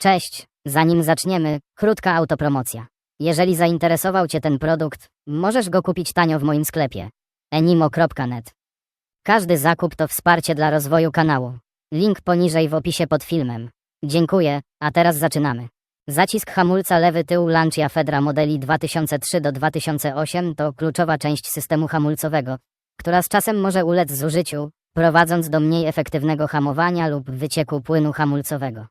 Cześć, zanim zaczniemy, krótka autopromocja. Jeżeli zainteresował Cię ten produkt, możesz go kupić tanio w moim sklepie enimo.net. Każdy zakup to wsparcie dla rozwoju kanału. Link poniżej w opisie pod filmem. Dziękuję, a teraz zaczynamy. Zacisk hamulca lewy tył Lancia Fedra modeli 2003 do 2008 to kluczowa część systemu hamulcowego, która z czasem może ulec zużyciu, prowadząc do mniej efektywnego hamowania lub wycieku płynu hamulcowego.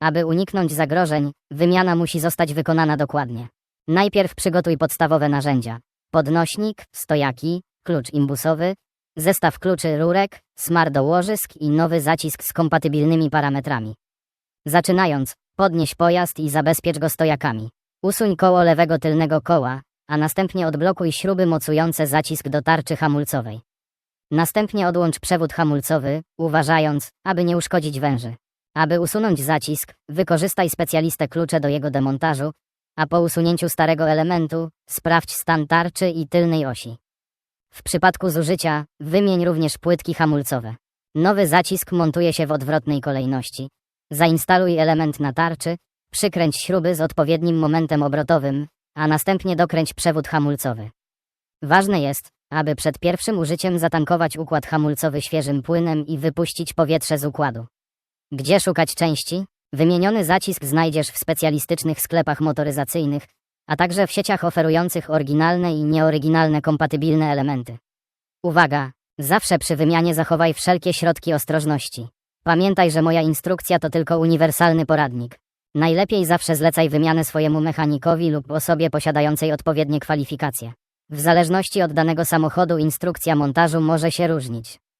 Aby uniknąć zagrożeń, wymiana musi zostać wykonana dokładnie. Najpierw przygotuj podstawowe narzędzia: podnośnik, stojaki, klucz imbusowy, zestaw kluczy rurek, smar do łożysk i nowy zacisk z kompatybilnymi parametrami. Zaczynając, podnieś pojazd i zabezpiecz go stojakami. Usuń koło lewego tylnego koła, a następnie odblokuj śruby mocujące zacisk do tarczy hamulcowej. Następnie odłącz przewód hamulcowy, uważając, aby nie uszkodzić węży. Aby usunąć zacisk, wykorzystaj specjaliste klucze do jego demontażu, a po usunięciu starego elementu, sprawdź stan tarczy i tylnej osi. W przypadku zużycia, wymień również płytki hamulcowe. Nowy zacisk montuje się w odwrotnej kolejności. Zainstaluj element na tarczy, przykręć śruby z odpowiednim momentem obrotowym, a następnie dokręć przewód hamulcowy. Ważne jest, aby przed pierwszym użyciem zatankować układ hamulcowy świeżym płynem i wypuścić powietrze z układu. Gdzie szukać części? Wymieniony zacisk znajdziesz w specjalistycznych sklepach motoryzacyjnych, a także w sieciach oferujących oryginalne i nieoryginalne kompatybilne elementy. Uwaga! Zawsze przy wymianie zachowaj wszelkie środki ostrożności. Pamiętaj, że moja instrukcja to tylko uniwersalny poradnik. Najlepiej zawsze zlecaj wymianę swojemu mechanikowi lub osobie posiadającej odpowiednie kwalifikacje. W zależności od danego samochodu instrukcja montażu może się różnić.